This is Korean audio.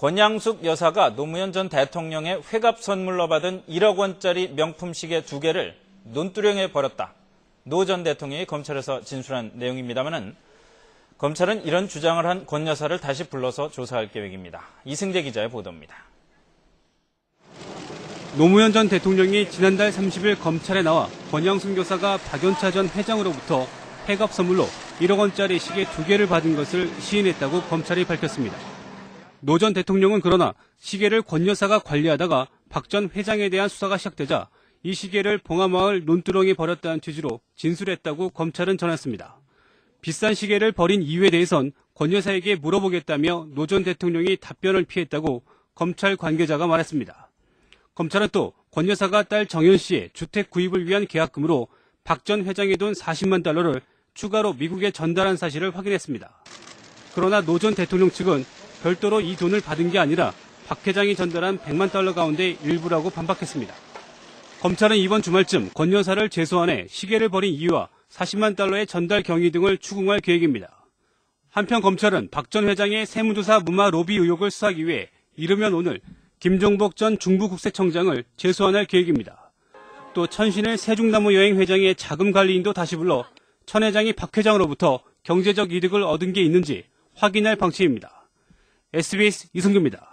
권양숙 여사가 노무현 전 대통령의 회갑 선물로 받은 1억 원짜리 명품 시계 두 개를 논두렁에 버렸다. 노 전 대통령이 검찰에서 진술한 내용입니다만은 검찰은 이런 주장을 한 권 여사를 다시 불러서 조사할 계획입니다. 이승재 기자의 보도입니다. 노무현 전 대통령이 지난달 30일 검찰에 나와 권양순 교사가 박연차 전 회장으로부터 폐갑 선물로 1억 원짜리 시계 두 개를 받은 것을 시인했다고 검찰이 밝혔습니다. 노 전 대통령은 그러나 시계를 권 여사가 관리하다가 박 전 회장에 대한 수사가 시작되자 이 시계를 봉화마을 논두렁에 버렸다는 취지로 진술했다고 검찰은 전했습니다. 비싼 시계를 버린 이유에 대해선 권 여사에게 물어보겠다며 노 전 대통령이 답변을 피했다고 검찰 관계자가 말했습니다. 검찰은 또 권 여사가 딸 정현 씨의 주택 구입을 위한 계약금으로 박 전 회장의 돈 40만 달러를 추가로 미국에 전달한 사실을 확인했습니다. 그러나 노 전 대통령 측은 별도로 이 돈을 받은 게 아니라 박 회장이 전달한 100만 달러 가운데 일부라고 반박했습니다. 검찰은 이번 주말쯤 권 여사를 재소환해 시계를 버린 이유와 40만 달러의 전달 경위 등을 추궁할 계획입니다. 한편 검찰은 박 전 회장의 세무조사 무마 로비 의혹을 수사하기 위해 이르면 오늘 김종복 전 중부국세청장을 재소환할 계획입니다. 또 천신일 세종나무 여행 회장의 자금 관리인도 다시 불러 천 회장이 박 회장으로부터 경제적 이득을 얻은 게 있는지 확인할 방침입니다. SBS 이승규입니다.